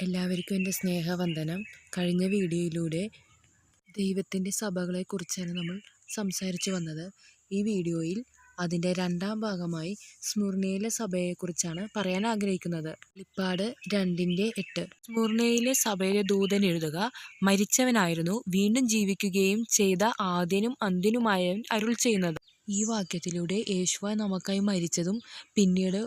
എല്ലാവർക്കും എന്റെ സ്നേഹവന്ദനം. കഴിഞ്ഞ വീഡിയോയിലൂടെ ദൈവത്തിന്റെ സഭകളെക്കുറിച്ചാണ് നമ്മൾ സംസാരിച്ചു വന്നത്. ഈ വീഡിയോയിൽ അതിന്റെ രണ്ടാം ഭാഗമായി സ്മുർണയിലെ സഭയെക്കുറിച്ചാണ് പറയാൻ ആഗ്രഹിക്കുന്നത്. ലിപ്പാട് രണ്ടിന്റെ എട്ട്. സ്മുർണയിലെ സഭയിലെ ദൂതൻ എഴുതുക മരിച്ചവനായിരുന്നു വീണ്ടും ജീവിക്കുകയും ചെയ്ത ആദ്യനും അന്തിനുമായവൻ അരുൾ ചെയ്യുന്നത്. ഈ വാക്യത്തിലൂടെ യേശുവ നമുക്കായി മരിച്ചതും പിന്നീട്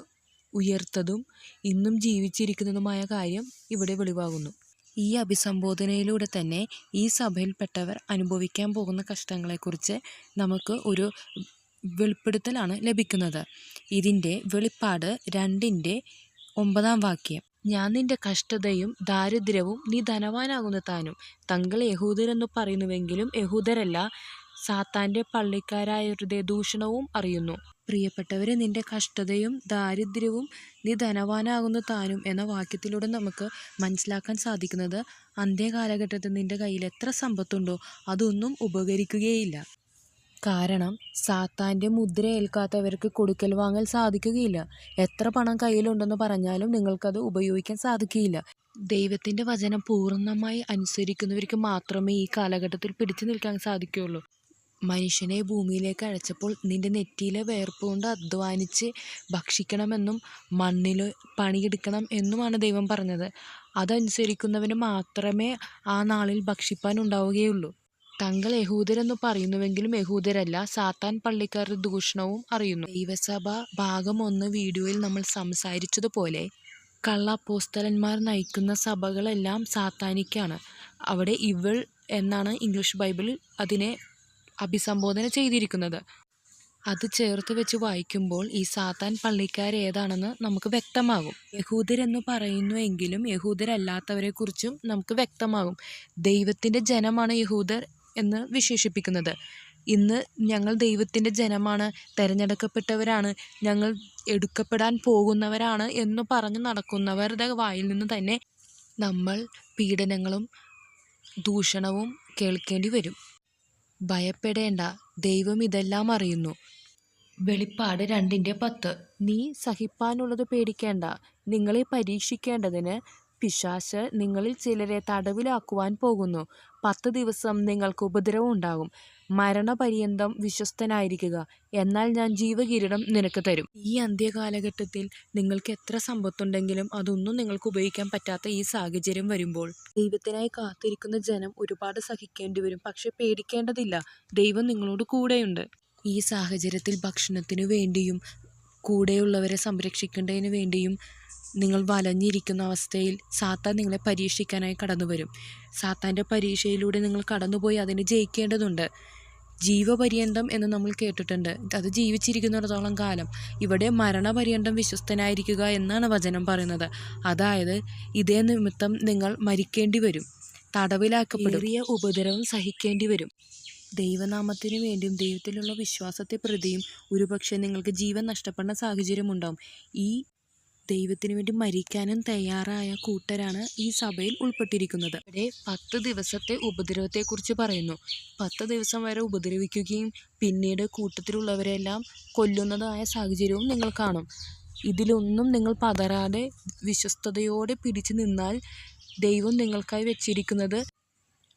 ഉയർത്തതും ഇന്നും ജീവിച്ചിരിക്കുന്നതുമായ കാര്യം ഇവിടെ വെളിവാകുന്നു. ഈ അഭിസംബോധനയിലൂടെ തന്നെ ഈ സഭയിൽപ്പെട്ടവർ അനുഭവിക്കാൻ പോകുന്ന കഷ്ടങ്ങളെക്കുറിച്ച് നമുക്ക് ഒരു വെളിപ്പെടുത്തലാണ് ലഭിക്കുന്നത്. ഇതിന്റെ വെളിപ്പാട് രണ്ടിന്റെ ഒമ്പതാം വാക്യം. ഞാൻ നിന്റെ കഷ്ടതയും ദാരിദ്ര്യവും നീ ധനവാനാകുന്ന താനും. തങ്ങൾ യഹൂദരെന്നു പറയുന്നുവെങ്കിലും യഹൂദരല്ല സാത്താന്റെ പള്ളിക്കാരായവരുടെ ദൂഷണവും അറിയുന്നു. പ്രിയപ്പെട്ടവരെ നിന്റെ കഷ്ടതയും ദാരിദ്ര്യവും നീ ധനവാനാകുന്നു താനും എന്ന വാക്യത്തിലൂടെ നമുക്ക് മനസ്സിലാക്കാൻ സാധിക്കുന്നത് അന്ത്യകാലഘട്ടത്തിൽ നിന്റെ കയ്യിൽ എത്ര സമ്പത്തുണ്ടോ അതൊന്നും ഉപകരിക്കുകയില്ല. കാരണം സാത്താന്റെ മുദ്ര ഏൽക്കാത്തവർക്ക് കൊടുക്കൽ വാങ്ങൽ സാധിക്കുകയില്ല. എത്ര പണം കയ്യിലുണ്ടെന്ന് പറഞ്ഞാലും നിങ്ങൾക്കത് ഉപയോഗിക്കാൻ സാധിക്കുകയില്ല. ദൈവത്തിന്റെ വചനം പൂർണമായി അനുസരിക്കുന്നവർക്ക് മാത്രമേ ഈ കാലഘട്ടത്തിൽ പിടിച്ചു നിൽക്കാൻ സാധിക്കുകയുള്ളൂ. മനുഷ്യനെ ഭൂമിയിലേക്ക് അയച്ചപ്പോൾ നിന്റെ നെറ്റിയിലെ വേർപ്പ് കൊണ്ട് അധ്വാനിച്ച് ഭക്ഷിക്കണമെന്നും മണ്ണിൽ പണിയെടുക്കണം എന്നുമാണ് ദൈവം പറഞ്ഞത്. അതനുസരിക്കുന്നവന് മാത്രമേ ആ നാളിൽ ഭക്ഷിപ്പാൻ ഉണ്ടാവുകയുള്ളൂ. തങ്ങൾ യഹൂദരെന്ന് പറയുന്നുവെങ്കിലും യഹൂദരല്ല സാത്താൻ പള്ളിക്കാരുടെ ദൂഷണവും അറിയുന്നു. ദൈവസഭ ഭാഗം ഒന്ന് വീഡിയോയിൽ നമ്മൾ സംസാരിച്ചതുപോലെ കള്ള അപ്പോസ്തലന്മാർ നയിക്കുന്ന സഭകളെല്ലാം സാത്താനിക്കാണ്. അവിടെ ഇവൾ എന്നാണ് ഇംഗ്ലീഷ് ബൈബിളിൽ അതിനെ അഭിസംബോധന ചെയ്തിരിക്കുന്നത്. അത് ചേർത്ത് വെച്ച് വായിക്കുമ്പോൾ ഈ സാത്താൻ പള്ളിക്കാരേതാണെന്ന് നമുക്ക് വ്യക്തമാകും. യഹൂദരെന്ന് പറയുന്നു എങ്കിലും യഹൂദരല്ലാത്തവരെക്കുറിച്ചും നമുക്ക് വ്യക്തമാകും. ദൈവത്തിന്റെ ജനമാണ് യഹൂദർ എന്ന് വിശേഷിപ്പിക്കുന്നത്. ഇന്ന് ഞങ്ങൾ ദൈവത്തിന്റെ ജനമാണ് തിരഞ്ഞെടുക്കപ്പെട്ടവരാണ് ഞങ്ങൾ എടുക്കപ്പെടാൻ പോകുന്നവരാണ് എന്ന് പറഞ്ഞു നടക്കുന്നവരുടെ വായിൽ നിന്ന് തന്നെ നമ്മൾ പീഡനങ്ങളും ദൂഷണവും കേൾക്കേണ്ടി വരും. ഭയപ്പെടേണ്ട. ദൈവം ഇതെല്ലാം അറിയുന്നു. വെളിപ്പാട് രണ്ടിന്റെ പത്ത്. നീ സഹിപ്പാനുള്ളത് പേടിക്കേണ്ട. നിങ്ങളെ പരീക്ഷിക്കേണ്ടതിന് പിശാശ് നിങ്ങളിൽ ചിലരെ തടവിലാക്കുവാൻ പോകുന്നു. പത്ത് ദിവസം നിങ്ങൾക്ക് ഉപദ്രവം ഉണ്ടാകും. മരണപര്യന്തം വിശ്വസ്തനായിരിക്കുക. എന്നാൽ ഞാൻ ജീവകിരീടം നിനക്ക് തരും. ഈ അന്ത്യകാലഘട്ടത്തിൽ നിങ്ങൾക്ക് എത്ര സമ്പത്തുണ്ടെങ്കിലും അതൊന്നും നിങ്ങൾക്ക് ഉപയോഗിക്കാൻ പറ്റാത്ത ഈ സാഹചര്യം വരുമ്പോൾ ദൈവത്തിനായി കാത്തിരിക്കുന്ന ജനം ഒരുപാട് സഹിക്കേണ്ടി വരും. പക്ഷെ പേടിക്കേണ്ടതില്ല. ദൈവം നിങ്ങളോട് കൂടെയുണ്ട്. ഈ സാഹചര്യത്തിൽ ഭക്ഷണത്തിനു വേണ്ടിയും കൂടെയുള്ളവരെ സംരക്ഷിക്കേണ്ടതിന് വേണ്ടിയും നിങ്ങൾ വലഞ്ഞിരിക്കുന്ന അവസ്ഥയിൽ സാത്താൻ നിങ്ങളെ പരീക്ഷിക്കാനായി കടന്നു വരും സാത്താന്റെ പരീക്ഷയിലൂടെ നിങ്ങൾ കടന്നുപോയി അതിനെ ജയിക്കേണ്ടതുണ്ട്. ജീവപര്യന്തം എന്ന് നമ്മൾ കേട്ടിട്ടുണ്ട്. അത് ജീവിച്ചിരിക്കുന്നിടത്തോളം കാലം. ഇവിടെ മരണപര്യന്തം വിശ്വസ്തനായിരിക്കുക എന്നാണ് വചനം പറയുന്നത്. അതായത് ഇതേ നിമിത്തം നിങ്ങൾ മരിക്കേണ്ടി വരും തടവിലാക്കപ്പെടും ഉപദ്രവം സഹിക്കേണ്ടി വരും ദൈവനാമത്തിനു വേണ്ടിയും ദൈവത്തിലുള്ള വിശ്വാസത്തെ പ്രതിയും ഒരുപക്ഷെ നിങ്ങൾക്ക് ജീവൻ നഷ്ടപ്പെടുന്ന സാഹചര്യമുണ്ടാവും. ഈ ദൈവത്തിന് വേണ്ടി മരിക്കാനും തയ്യാറായ കൂട്ടരാണ് ഈ സഭയിൽ ഉൾപ്പെട്ടിരിക്കുന്നത്. ഇവിടെ പത്ത് ദിവസത്തെ ഉപദ്രവത്തെക്കുറിച്ച് പറയുന്നു. പത്ത് ദിവസം വരെ ഉപദ്രവിക്കുകയും പിന്നീട് കൂട്ടത്തിലുള്ളവരെല്ലാം കൊല്ലുന്നതായ സാഹചര്യവും നിങ്ങൾ കാണും. ഇതിലൊന്നും നിങ്ങൾ പതറാതെ വിശ്വസ്തയോടെ പിടിച്ചു നിന്നാൽ ദൈവം നിങ്ങൾക്കായി വെച്ചിരിക്കുന്നത്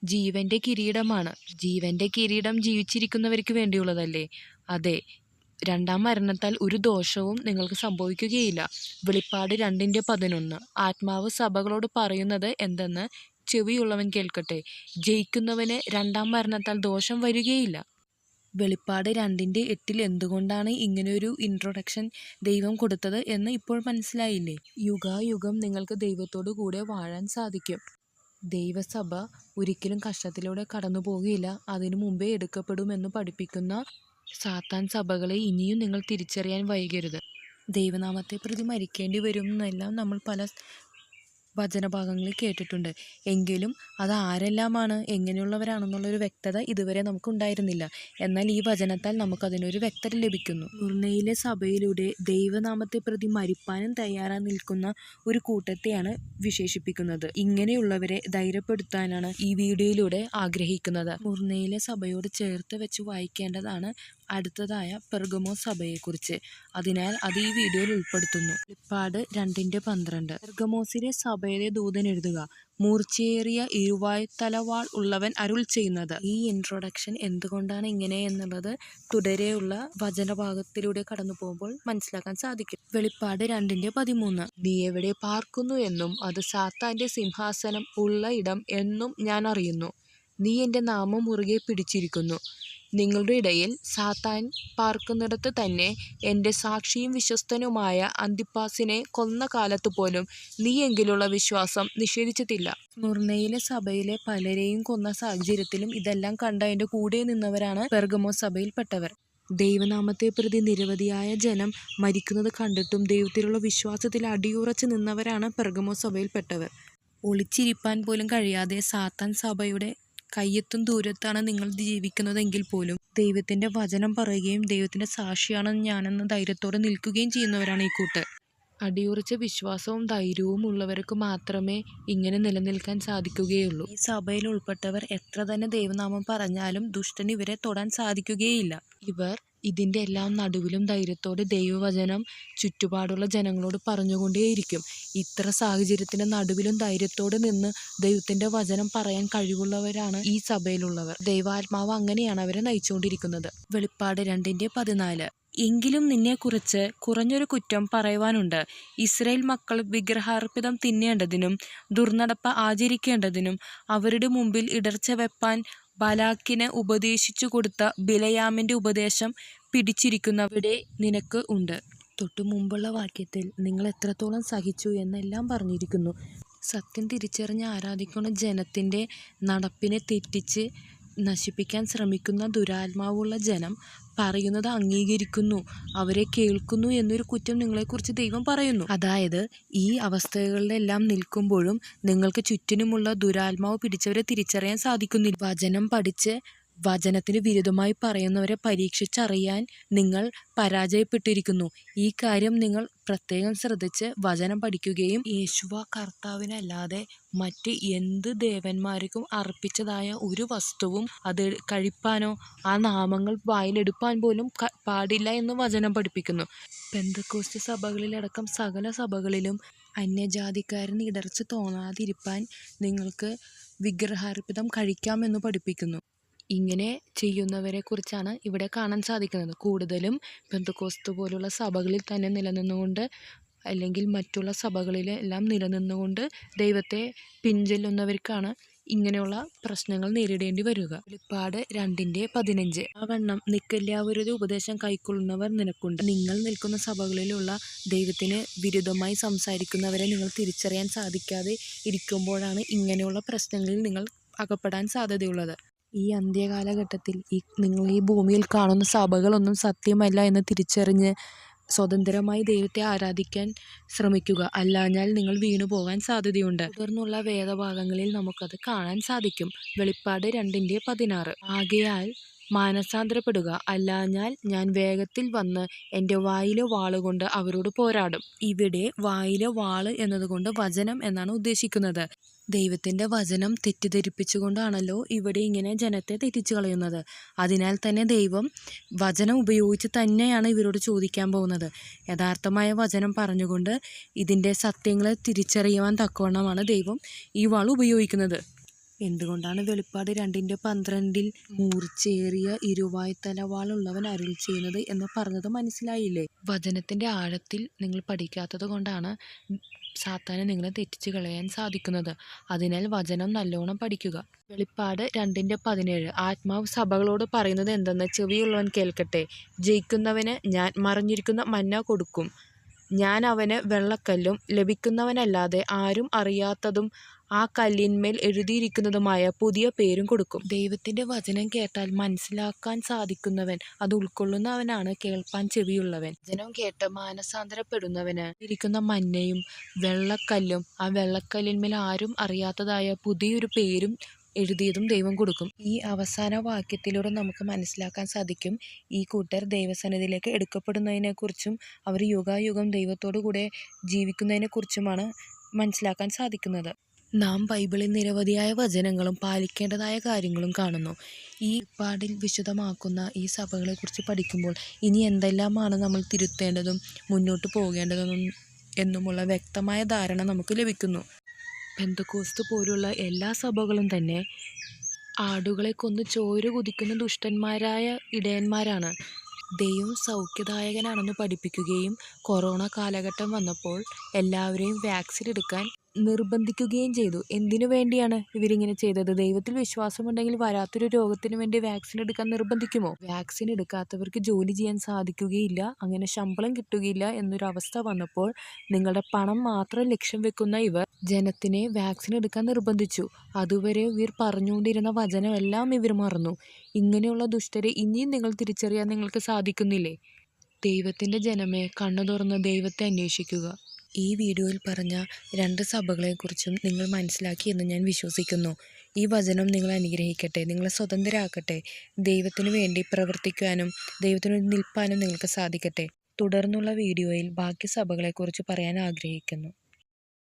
ജീവന്റെ കിരീടമാണ്. ജീവന്റെ കിരീടം ജീവിച്ചിരിക്കുന്നവർക്ക് വേണ്ടിയുള്ളതല്ലേ? അതെ രണ്ടാം മരണത്താൽ ഒരു ദോഷവും നിങ്ങൾക്ക് സംഭവിക്കുകയില്ല. വെളിപ്പാട് രണ്ടിന്റെ പതിനൊന്ന്. ആത്മാവ് സഭകളോട് പറയുന്നത് എന്തെന്ന് ചെവിയുള്ളവൻ കേൾക്കട്ടെ. ജയിക്കുന്നവന് രണ്ടാം മരണത്താൽ ദോഷം വരികയില്ല. വെളിപ്പാട് രണ്ടിന്റെ എട്ടിൽ എന്തുകൊണ്ടാണ് ഇങ്ങനെയൊരു ഇൻട്രൊഡക്ഷൻ ദൈവം കൊടുത്തത് എന്ന് ഇപ്പോൾ മനസ്സിലായില്ലേ? യുഗായുഗം നിങ്ങൾക്ക് ദൈവത്തോടു കൂടെ വാഴാൻ സാധിക്കും. ദൈവസഭ ഒരിക്കലും കഷ്ടത്തിലൂടെ കടന്നു പോകുകയില്ല അതിനു മുമ്പേ എടുക്കപ്പെടുമെന്ന് പഠിപ്പിക്കുന്ന സാത്താൻ സഭകളെ ഇനിയും നിങ്ങൾ തിരിച്ചറിയാൻ വൈകരുത്. ദൈവനാമത്തെ പ്രതി മരിക്കേണ്ടി വരും എന്നെല്ലാം നമ്മൾ പല വചനഭാഗങ്ങളിൽ കേട്ടിട്ടുണ്ട്. എങ്കിലും അത് ആരെല്ലാമാണ്? എങ്ങനെയുള്ളവരാണെന്നുള്ളൊരു വ്യക്തത ഇതുവരെ നമുക്കുണ്ടായിരുന്നില്ല. എന്നാൽ ഈ വചനത്താൽ നമുക്കതിനൊരു വ്യക്തത ലഭിക്കുന്നു. മുർണയിലെ സഭയിലൂടെ ദൈവനാമത്തെ പ്രതി മരിപ്പാനും തയ്യാറായി നിൽക്കുന്ന ഒരു കൂട്ടത്തെയാണ് വിശേഷിപ്പിക്കുന്നത്. ഇങ്ങനെയുള്ളവരെ ധൈര്യപ്പെടുത്താനാണ് ഈ വീഡിയോയിലൂടെ ആഗ്രഹിക്കുന്നത്. മുർണയിലെ സഭയോട് ചേർത്ത് വെച്ച് വായിക്കേണ്ടതാണ് അടുത്തതായ പെർഗമോ സഭയെക്കുറിച്ച്. അതിനാൽ അത് ഈ വീഡിയോയിൽ ഉൾപ്പെടുത്തുന്നു. വെളിപ്പാട് രണ്ടിന്റെ പന്ത്രണ്ട്. പെർഗമോസിലെ സഭയിലെ ദൂതൻ എഴുതുക മൂർച്ചയേറിയ ഇരുവായ്ത്തലവാൾ ഉള്ളവൻ അരുൾ ചെയ്യുന്നത്. ഈ ഇൻട്രൊഡക്ഷൻ എന്തുകൊണ്ടാണ് ഇങ്ങനെ എന്നുള്ളത് തുടരെയുള്ള വചനഭാഗത്തിലൂടെ കടന്നു പോകുമ്പോൾ മനസ്സിലാക്കാൻ സാധിക്കും. വെളിപ്പാട് രണ്ടിന്റെ പതിമൂന്ന്. നീ എവിടെ പാർക്കുന്നു എന്നും അത് സാത്താന്റെ സിംഹാസനം ഉള്ള ഇടം എന്നും ഞാൻ അറിയുന്നു. നീ എന്റെ നാമം മുറുകെ പിടിച്ചിരിക്കുന്നു. നിങ്ങളുടെ ഇടയിൽ സാത്താൻ പാർക്കുന്നിടത്ത് തന്നെ എന്റെ സാക്ഷിയും വിശ്വസ്തനുമായ അന്തിപ്പാസിനെ കൊന്ന കാലത്ത് പോലും നീയെങ്കിലുള്ള വിശ്വാസം നിഷേധിച്ചിട്ടില്ല. സ്മുർണയിലെ സഭയിലെ പലരെയും കൊന്ന സാഹചര്യത്തിലും ഇതെല്ലാം കണ്ട എന്റെ കൂടെ നിന്നവരാണ് പെർഗമോ സഭയിൽപ്പെട്ടവർ. ദൈവനാമത്തെ പ്രതി നിരവധിയായ ജനം മരിക്കുന്നത് കണ്ടിട്ടും ദൈവത്തിലുള്ള വിശ്വാസത്തിൽ അടിയുറച്ച് നിന്നവരാണ് പെർഗമോ സഭയിൽപ്പെട്ടവർ. ഒളിച്ചിരിപ്പാൻ പോലും കഴിയാതെ സാത്താൻ സഭയുടെ കയ്യെത്തും ദൂരത്താണ് നിങ്ങൾ ജീവിക്കുന്നതെങ്കിൽ പോലും. ദൈവത്തിന്റെ വചനം പറയുകയും ദൈവത്തിന്റെ സാക്ഷിയാണ് ഞാനെന്ന ധൈര്യത്തോടെ നിൽക്കുകയും ചെയ്യുന്നവരാണ് ഈ കൂട്ട്. അടിയുറച്ച വിശ്വാസവും ധൈര്യവും ഉള്ളവർക്ക് മാത്രമേ ഇങ്ങനെ നിലനിൽക്കാൻ സാധിക്കുകയുള്ളൂ. ഈ സഭയിൽ ഉൾപ്പെട്ടവർ എത്ര തന്നെ ദൈവനാമം പറഞ്ഞാലും ദുഷ്ടൻ ഇവരെ തൊടാൻ സാധിക്കുകയില്ല. ഇവർ ഇതിന്റെ എല്ലാം നടുവിലും ധൈര്യത്തോടെ ദൈവവചനം ചുറ്റുപാടുള്ള ജനങ്ങളോട് പറഞ്ഞുകൊണ്ടേയിരിക്കും. ഇത്ര സാഹചര്യത്തിന്റെ നടുവിലും ധൈര്യത്തോടെ നിന്ന് ദൈവത്തിന്റെ വചനം പറയാൻ കഴിവുള്ളവരാണ് ഈ സഭയിലുള്ളവർ. ദൈവാത്മാവ് അങ്ങനെയാണ് അവരെ നയിച്ചുകൊണ്ടിരിക്കുന്നത്. വെളിപ്പാട് രണ്ടിന്റെ പതിനാല്. എങ്കിലും നിന്നെക്കുറിച്ച് കുറഞ്ഞൊരു കുറ്റം പറയുവാനുണ്ട്. ഇസ്രയേൽ മക്കൾ വിഗ്രഹാർപ്പിതം തിന്നേണ്ടതിനും ദുർനടപ്പ് ആചരിക്കേണ്ടതിനും അവരുടെ മുമ്പിൽ ഇടർച്ച വെപ്പാൻ ബലാക്കിന് ഉപദേശിച്ചു കൊടുത്ത ബിലയാമിന്റെ ഉപദേശം പിടിച്ചിരിക്കുന്നവിടെ നിനക്ക് ഉണ്ട്. തൊട്ടു മുമ്പുള്ള വാക്യത്തിൽ നിങ്ങൾ എത്രത്തോളം സഹിച്ചു എന്നെല്ലാം പറഞ്ഞിരിക്കുന്നു. സത്യം തിരിച്ചറിഞ്ഞ് ആരാധിക്കുന്ന ജനത്തിന്റെ നടപ്പിനെ തെറ്റിച്ച് നശിപ്പിക്കാൻ ശ്രമിക്കുന്ന ദുരാത്മാവുള്ള ജനം പറയുന്നത് അംഗീകരിക്കുന്നു. അവരെ കേൾക്കുന്നു എന്നൊരു കുറ്റം നിങ്ങളെക്കുറിച്ച് ദൈവം പറയുന്നു. അതായത് ഈ അവസ്ഥകളിലെല്ലാം നിൽക്കുമ്പോഴും നിങ്ങൾക്ക് ചുറ്റിനുമുള്ള ദുരാത്മാവ് പിടിച്ചവരെ തിരിച്ചറിയാൻ സാധിക്കുന്നില്ല. വചനം പഠിച്ച് വചനത്തിന് വിരുദ്ധമായി പറയുന്നവരെ പരീക്ഷിച്ചറിയാൻ നിങ്ങൾ പരാജയപ്പെട്ടിരിക്കുന്നു. ഈ കാര്യം നിങ്ങൾ പ്രത്യേകം ശ്രദ്ധിച്ച് വചനം പഠിക്കുകയും യേശുവ കർത്താവിനല്ലാതെ മറ്റ് എന്ത് ദേവന്മാർക്കും അർപ്പിച്ചതായ ഒരു വസ്തുവും അത് കഴിപ്പാനോ ആ നാമങ്ങൾ വായിലെടുപ്പാൻ പോലും പാടില്ല എന്ന് വചനം പഠിപ്പിക്കുന്നു. പെന്തക്കോസ്റ്റ് സഭകളിലടക്കം സകല സഭകളിലും അന്യജാതിക്കാരന് ഇടർച്ച തോന്നാതിരിപ്പാൻ നിങ്ങൾക്ക് വിഗ്രഹാർപ്പിതം കഴിക്കാമെന്ന് പഠിപ്പിക്കുന്നു. ഇങ്ങനെ ചെയ്യുന്നവരെ കുറിച്ചാണ് ഇവിടെ കാണാൻ സാധിക്കുന്നത്. കൂടുതലും പെന്തക്കോസ്ത് പോലുള്ള സഭകളിൽ തന്നെ നിലനിന്നുകൊണ്ട് അല്ലെങ്കിൽ മറ്റുള്ള സഭകളിൽ എല്ലാം നിലനിന്നുകൊണ്ട് ദൈവത്തെ പിൻചെല്ലുന്നവർക്കാണ് ഇങ്ങനെയുള്ള പ്രശ്നങ്ങൾ നേരിടേണ്ടി വരിക. വെളിപ്പാട് രണ്ടിന്റെ പതിനഞ്ച്. ആ വണ്ണം നിക്കല്ലാവരുടെ ഉപദേശം കൈക്കൊള്ളുന്നവർ നിനക്കുണ്ട്. നിങ്ങൾ നിൽക്കുന്ന സഭകളിലുള്ള ദൈവത്തിന് വിരുദ്ധമായി സംസാരിക്കുന്നവരെ നിങ്ങൾ തിരിച്ചറിയാൻ സാധിക്കാതെ ഇരിക്കുമ്പോഴാണ് ഇങ്ങനെയുള്ള പ്രശ്നങ്ങളിൽ നിങ്ങൾ അകപ്പെടാൻ സാധ്യതയുള്ളത്. ഈ അന്ത്യകാലഘട്ടത്തിൽ ഈ നിങ്ങൾ ഈ ഭൂമിയിൽ കാണുന്ന സഭകളൊന്നും സത്യമല്ല എന്ന് തിരിച്ചറിഞ്ഞ് സ്വതന്ത്രമായി ദൈവത്തെ ആരാധിക്കാൻ ശ്രമിക്കുക. അല്ലാഞ്ഞാൽ നിങ്ങൾ വീണു പോകാൻ സാധ്യതയുണ്ട്. തുടർന്നുള്ള വേദഭാഗങ്ങളിൽ നമുക്കത് കാണാൻ സാധിക്കും. വെളിപ്പാട് രണ്ടിന്റെ പതിനാറ്. ആകയാൽ മാനസാന്തരപ്പെടുക. അല്ലാഞ്ഞാൽ ഞാൻ വേഗത്തിൽ വന്ന് എന്റെ വായിലെ വാളുകൊണ്ട് അവരോട് പോരാടും. ഇവിടെ വായിലെ വാൾ എന്നതുകൊണ്ട് വചനം എന്നാണ് ഉദ്ദേശിക്കുന്നത്. ദൈവത്തിന്റെ വചനം തെറ്റിദ്ധരിപ്പിച്ചുകൊണ്ടാണല്ലോ ഇവിടെ ഇങ്ങനെ ജനത്തെ തെറ്റിച്ചു കളയുന്നത്. അതിനാൽ തന്നെ ദൈവം വചനം ഉപയോഗിച്ച് തന്നെയാണ് ഇവരോട് ചോദിക്കാൻ പോകുന്നത്. യഥാർത്ഥമായ വചനം പറഞ്ഞുകൊണ്ട് ഇതിന്റെ സത്യങ്ങളെ തിരിച്ചറിയുവാൻ തക്കവണ്ണമാണ് ദൈവം ഈ വാൾ ഉപയോഗിക്കുന്നത്. എന്തുകൊണ്ടാണ് വെളിപ്പാട് രണ്ടിന്റെ പന്ത്രണ്ടിൽ മൂർച്ചേറിയ ഇരുവായ്ത്തലവാളുള്ളവൻ അരുൾ ചെയ്യുന്നത് എന്ന് പറഞ്ഞത് മനസ്സിലായില്ലേ? വചനത്തിന്റെ ആഴത്തിൽ നിങ്ങൾ പഠിക്കാത്തത് കൊണ്ടാണ് സാത്താനെ നിങ്ങളെ തെറ്റിച്ച് കളയാൻ സാധിക്കുന്നത്. അതിനാൽ വചനം നല്ലോണം പഠിക്കുക. വെളിപ്പാട് രണ്ടിന്റെ പതിനേഴ്. ആത്മാവ് സഭകളോട് പറയുന്നത് എന്തെന്ന് ചെവിയുള്ളവൻ കേൾക്കട്ടെ. ജയിക്കുന്നവന് ഞാൻ മറിഞ്ഞിരിക്കുന്ന മന്ന കൊടുക്കും. ഞാൻ അവന് വെള്ളക്കല്ലും ലഭിക്കുന്നവനല്ലാതെ ആരും അറിയാത്തതും ആ കല്ലിന്മേൽ എഴുതിയിരിക്കുന്നതുമായ പുതിയ പേരും കൊടുക്കും. ദൈവത്തിന്റെ വചനം കേട്ടാൽ മനസ്സിലാക്കാൻ സാധിക്കുന്നവൻ അത് ഉൾക്കൊള്ളുന്നവനാണ് കേൾപ്പാൻ ചെവിയുള്ളവൻ. വചനം കേട്ട് മാനസാന്തരപ്പെടുന്നവന് ഇരിക്കുന്ന മഞ്ഞയും വെള്ളക്കല്ലും ആ വെള്ളക്കല്ലിന്മേൽ ആരും അറിയാത്തതായ പുതിയൊരു പേരും എഴുതിയതും ദൈവം കൊടുക്കും. ഈ അവസാന വാക്യത്തിലൂടെ നമുക്ക് മനസ്സിലാക്കാൻ സാധിക്കും ഈ കൂട്ടർ ദൈവസന്നിധിയിലേക്ക് എടുക്കപ്പെടുന്നതിനെക്കുറിച്ചും അവർ യുഗായുഗം ദൈവത്തോടു കൂടെ ജീവിക്കുന്നതിനെക്കുറിച്ചുമാണ് മനസ്സിലാക്കാൻ സാധിക്കുന്നത്. നാം ബൈബിളിൽ നിരവധിയായ വചനങ്ങളും പാലിക്കേണ്ടതായ കാര്യങ്ങളും കാണുന്നു. ഈ പാടിൽ വിശദമാക്കുന്ന ഈ സഭകളെക്കുറിച്ച് പഠിക്കുമ്പോൾ ഇനി എന്തെല്ലാമാണ് നമ്മൾ തിരുത്തേണ്ടതും മുന്നോട്ട് പോകേണ്ടതെന്നും എന്നുമുള്ള വ്യക്തമായ ധാരണ നമുക്ക് ലഭിക്കുന്നു. പെന്തക്കോസ്ത് പോലുള്ള എല്ലാ സഭകളും തന്നെ ആടുകളെ കൊന്ന് ചോര കുതിക്കുന്ന ദുഷ്ടന്മാരായ ഇടയന്മാരാണ്. ദൈവം സൗഖ്യദായകനാണെന്ന് പഠിപ്പിക്കുകയും കൊറോണ കാലഘട്ടം വന്നപ്പോൾ എല്ലാവരെയും വാക്സിൻ എടുക്കാൻ നിർബന്ധിക്കുകയും ചെയ്തു. എന്തിനു വേണ്ടിയാണ് ഇവരിങ്ങനെ ചെയ്തത്? ദൈവത്തിൽ വിശ്വാസമുണ്ടെങ്കിൽ വരാത്തൊരു രോഗത്തിന് വേണ്ടി വാക്സിൻ എടുക്കാൻ നിർബന്ധിക്കുമോ? വാക്സിൻ എടുക്കാത്തവർക്ക് ജോലി ചെയ്യാൻ സാധിക്കുകയില്ല. അങ്ങനെ ശമ്പളം കിട്ടുകയില്ല എന്നൊരവസ്ഥ വന്നപ്പോൾ നിങ്ങളുടെ പണം മാത്രം ലക്ഷ്യം വെക്കുന്ന ഇവർ ജനത്തിനെ വാക്സിൻ എടുക്കാൻ നിർബന്ധിച്ചു. അതുവരെ ഇവർ പറഞ്ഞുകൊണ്ടിരുന്ന വചനമെല്ലാം ഇവർ മറന്നു. ഇങ്ങനെയുള്ള ദുഷ്ടരെ ഇനിയും നിങ്ങൾ തിരിച്ചറിയാൻ നിങ്ങൾക്ക് സാധിക്കുന്നില്ലേ? ദൈവത്തിന്റെ ജനമേ കണ്ണു തുറന്ന് ദൈവത്തെ അന്വേഷിക്കുക. ഈ വീഡിയോയിൽ പറഞ്ഞ രണ്ട് സഭകളെക്കുറിച്ചും നിങ്ങൾ മനസ്സിലാക്കി എന്ന് ഞാൻ വിശ്വസിക്കുന്നു. ഈ വചനം നിങ്ങൾ അനുഗ്രഹിക്കട്ടെ നിങ്ങളെ സ്വതന്ത്രരാക്കട്ടെ ദൈവത്തിനു വേണ്ടി പ്രവർത്തിക്കാനും ദൈവത്തിനു നിൽപ്പാനും നിങ്ങൾക്ക് സാധിക്കട്ടെ. തുടർന്നുള്ള വീഡിയോയിൽ ബാക്കി സഭകളെക്കുറിച്ച് പറയാൻ ആഗ്രഹിക്കുന്നു.